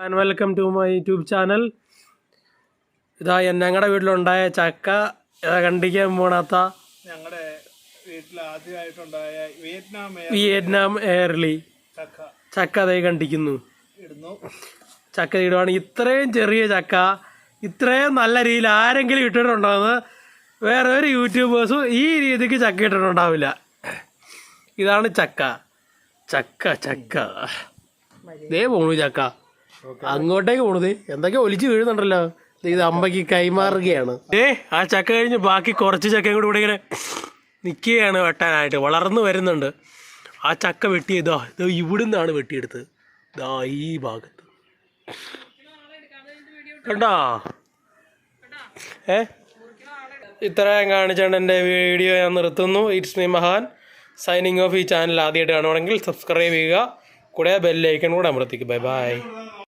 And welcome to my YouTube channel ഇതാ ഞങ്ങളുടെ വീട്ടിലുണ്ടായ ചക്ക ഇതാ കണ്ടിക്കാൻ പോണാത്ത ഞങ്ങളുടെ വീട്ടിൽ ആദ്യമായിട്ടുണ്ടായ വിയറ്റ്നാം വിയറ്റ്നാം എയർലി. ചക്ക. ചക്ക അതേ കണ്ടിക്കുന്നു ചക്ക ഇടുവാണ്. ഇത്രയും ചെറിയ ചക്ക ഇത്രയും നല്ല രീതിയിൽ ആരെങ്കിലും ഇട്ടിട്ടുണ്ടോയെന്ന് വേറെ ഒരു യൂട്യൂബേഴ്സും ഈ രീതിക്ക് ചക്ക ഇട്ടിട്ടുണ്ടാവില്ല. ഇതാണ് ചക്ക. ചക്ക ചക്ക. ഇതേ പോണു ചക്ക. അങ്ങോട്ടേക്ക് പോണത്. എന്തൊക്കെ ഒലിച്ച് വീഴുന്നുണ്ടല്ലോ. ഇത് അമ്പയ്ക്ക് കൈമാറുകയാണ്. ഏ ആ ചക്ക കഴിഞ്ഞ് ബാക്കി കുറച്ച് ചക്കയും കൂടി ഇവിടെ ഇങ്ങനെ നിൽക്കുകയാണ് വെട്ടാനായിട്ട്. വളർന്നു വരുന്നുണ്ട്. ആ ചക്ക വെട്ടിയതോ ഇത് ഇവിടുന്നാണ് വെട്ടിയെടുത്തത്. ദാ ഈ ഭാഗത്ത്. കണ്ടോ? ഏ? ഇത്രയും കാണിച്ചാണ് എന്റെ വീഡിയോ ഞാൻ നിർത്തുന്നു. It's me Mahan. Signing off ഈ ചാനൽ ആദ്യമായിട്ട് കാണുവാണെങ്കിൽ സബ്സ്ക്രൈബ് ചെയ്യുക. കൂടെ ബെല്ലൈക്കൺ കൂടെ അമൃത്തിക്ക് ബൈ ബൈ